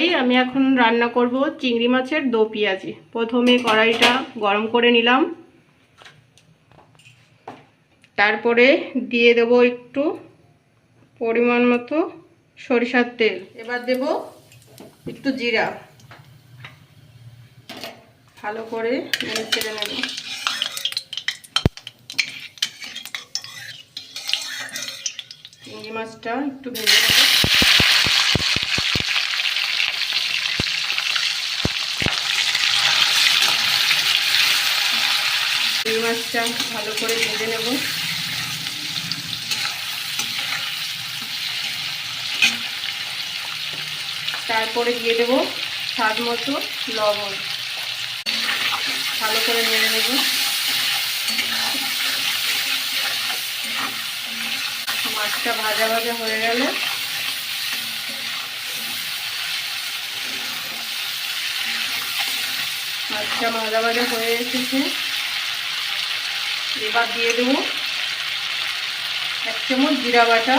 কড়াই আমি এখন রান্না করব চিংড়ি মাছের দো পেঁয়াজি। প্রথমে কড়াইটা গরম করে নিলাম। তারপরে দিয়ে দেব একটু পরিমাণ মতো সরিষার তেল। এবার দেব একটু জিরা। ভালো করে নেড়ে ছেড়ে নেব। চিংড়ি মাছটা একটু ভেজে নেব চিংড়ি মাছটা ভালো করে ভেজে নেব। তারপরে দিয়ে দেব স্বাদ মতো লবণ। ভালো করে নেড়ে নেব। মাছটা ভাজা ভাজা হয়ে গেলে মাছটা ভাজা ভাজা হয়ে এসেছে। এবার দিয়ে দেবো এক চামচ জিরা বাটা,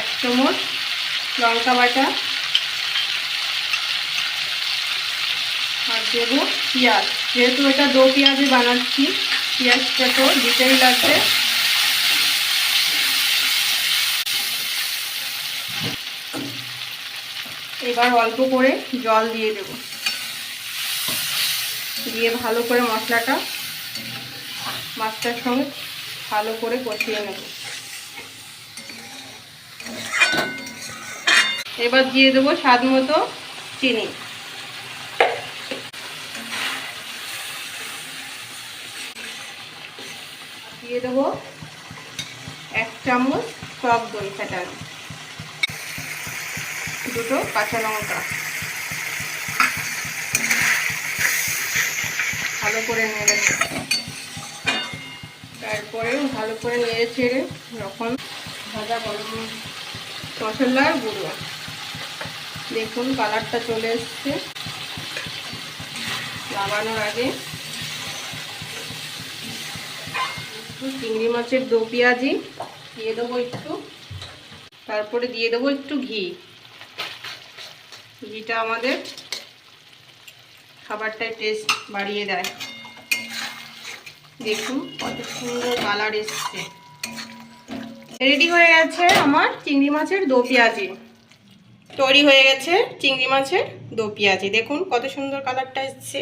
এক চামচ লঙ্কা বাটা, আর দেবো পেঁয়াজ। যেহেতু এটা দো পেঁয়াজে বানাচ্ছি, পেঁয়াজটা তো দিতেই লাগবে। এবার অল্প করে জল দিয়ে দেব। দিয়ে ভালো করে মশলাটা মাছটার সঙ্গে ভালো করে কষিয়ে নেব। এবার দিয়ে দেবো স্বাদ মতো চিনি। দিয়ে দেবো এক চামচ টক দই ফেটানো। দুটো কাঁচা লঙ্কা। ভালো করে নেড়ে তারপরে ভালো করে নেড়ে ছেড়ে যখন ভাজা গরম মশলার গুঁড়ো। দেখুন, কালারটা চলে এসছে। লাগানোর আগে চিংড়ি মাছের দো পেঁয়াজি দিয়ে দেবো একটু। তারপরে দিয়ে দেবো একটু ঘি। ঘিটা আমাদের খাবারটায় টেস্ট বাড়িয়ে দেয়। দেখুন কত সুন্দর কালার এসছে। রেডি হয়ে গেছে আমার চিংড়ি মাছের দো পেঁয়াজি। তৈরি হয়ে গেছে চিংড়ি মাছের দো পেঁয়াজি। দেখুন কত সুন্দর কালারটা এসছে।